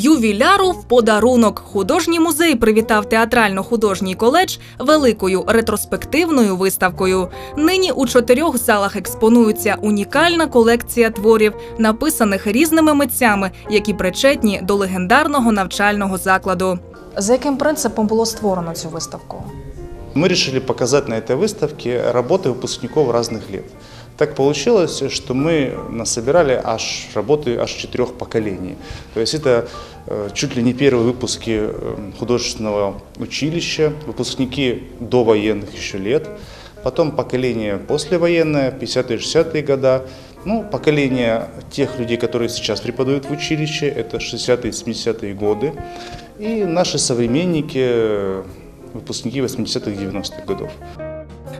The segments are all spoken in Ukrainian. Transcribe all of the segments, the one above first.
Ювіляру в подарунок художній музей привітав театрально-художній коледж великою ретроспективною виставкою. Нині у чотирьох залах експонується унікальна колекція творів, написаних різними митцями, які причетні до легендарного навчального закладу. За яким принципом було створено цю виставку? Мы решили показать на этой выставке работы выпускников разных лет. Так получилось, что мы насобирали аж работы аж четырех поколений. То есть это э, чуть ли не первые выпуски э, художественного училища, выпускники довоенных еще лет, потом поколение послевоенное, 50-е, 60-е года, ну, поколение тех людей, которые сейчас преподают в училище, это 60-е, 70-е годы, и наши современники, выпускники 80-х, 90-х годов.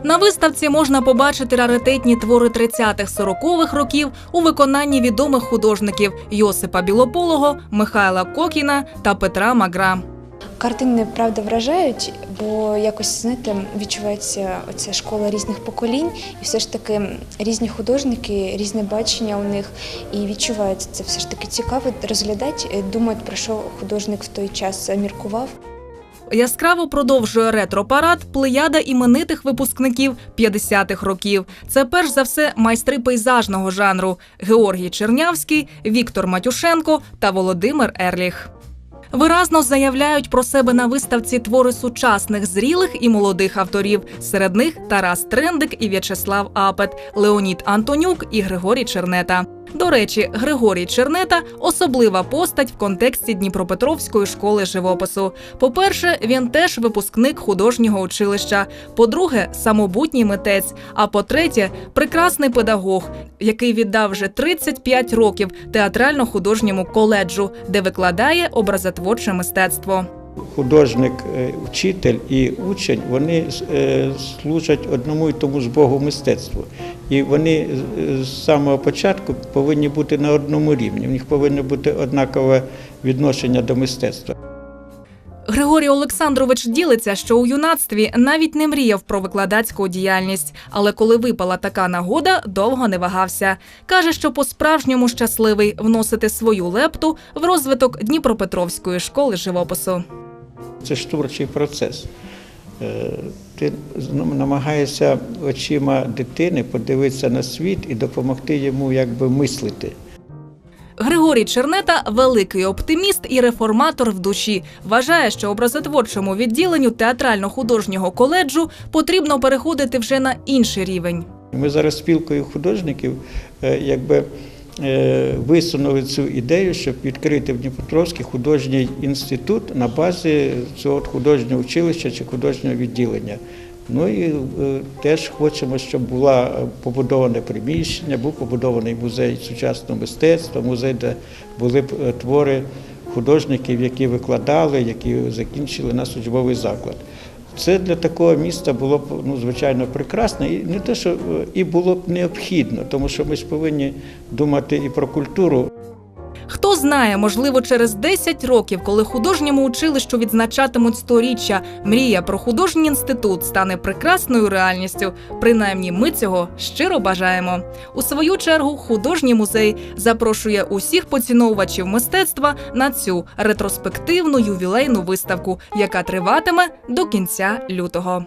На виставці можна побачити раритетні твори 30-х-40-х років у виконанні відомих художників Йосипа Білополого, Михайла Кокіна та Петра Магра. Картини правда вражають, бо якось знаєте, відчувається оця школа різних поколінь, і все ж таки різні художники, різне бачення у них, і відчувається це все ж таки цікаво розглядати, думати про що художник в той час міркував. Яскраво продовжує ретро-парад плеяда іменитих випускників 50-х років. Це перш за все майстри пейзажного жанру Георгій Чернявський, Віктор Матюшенко та Володимир Ерліх. Виразно заявляють про себе на виставці твори сучасних зрілих і молодих авторів. Серед них Тарас Трендик і В'ячеслав Апет, Леонід Антонюк і Григорій Чернета. До речі, Григорій Чернета особлива постать в контексті Дніпропетровської школи живопису. По-перше, він теж випускник художнього училища. По-друге, самобутній митець. А по-третє, прекрасний педагог, який віддав вже 35 років театрально-художньому коледжу, де викладає образотворче мистецтво. Художник, е, вчитель і учень вони е, служать одному і тому ж Богу мистецтву. І вони з- з самого початку повинні бути на одному рівні. В них повинно бути однакове відношення до мистецтва. Григорій Олександрович ділиться, що у юнацтві навіть не мріяв про викладацьку діяльність, але коли випала така нагода, довго не вагався. каже, що по-справжньому щасливий вносити свою лепту в розвиток Дніпропетровської школи живопису. Це ж творчий процес. Е, Ти ну, намагаєшся очима дитини подивитися на світ і допомогти йому якби мислити. Григорій Чернета великий оптиміст і реформатор в душі. Вважає, що образотворчому відділенню театрально-художнього коледжу потрібно переходити вже на інший рівень. Ми зараз спілкою художників е, якби е, висунули цю ідею, щоб відкрити в Дніпропетровський художній інститут на базі цього художнього училища чи художнього відділення. Ну і е, теж хочемо, щоб було побудоване приміщення, був побудований музей сучасного мистецтва, музей, де були б е, твори художників, які викладали, які закінчили наш учбовий заклад. Це для такого міста було б ну, звичайно прекрасно, і не те, що е, і було б необхідно, тому що ми ж повинні думати і про культуру. Хто знає, можливо, через 10 років, коли художньому училищу відзначатимуть сторіччя, мрія про художній інститут стане прекрасною реальністю. Принаймні, ми цього щиро бажаємо. У свою чергу, художній музей запрошує усіх поціновувачів мистецтва на цю ретроспективну ювілейну виставку, яка триватиме до кінця лютого.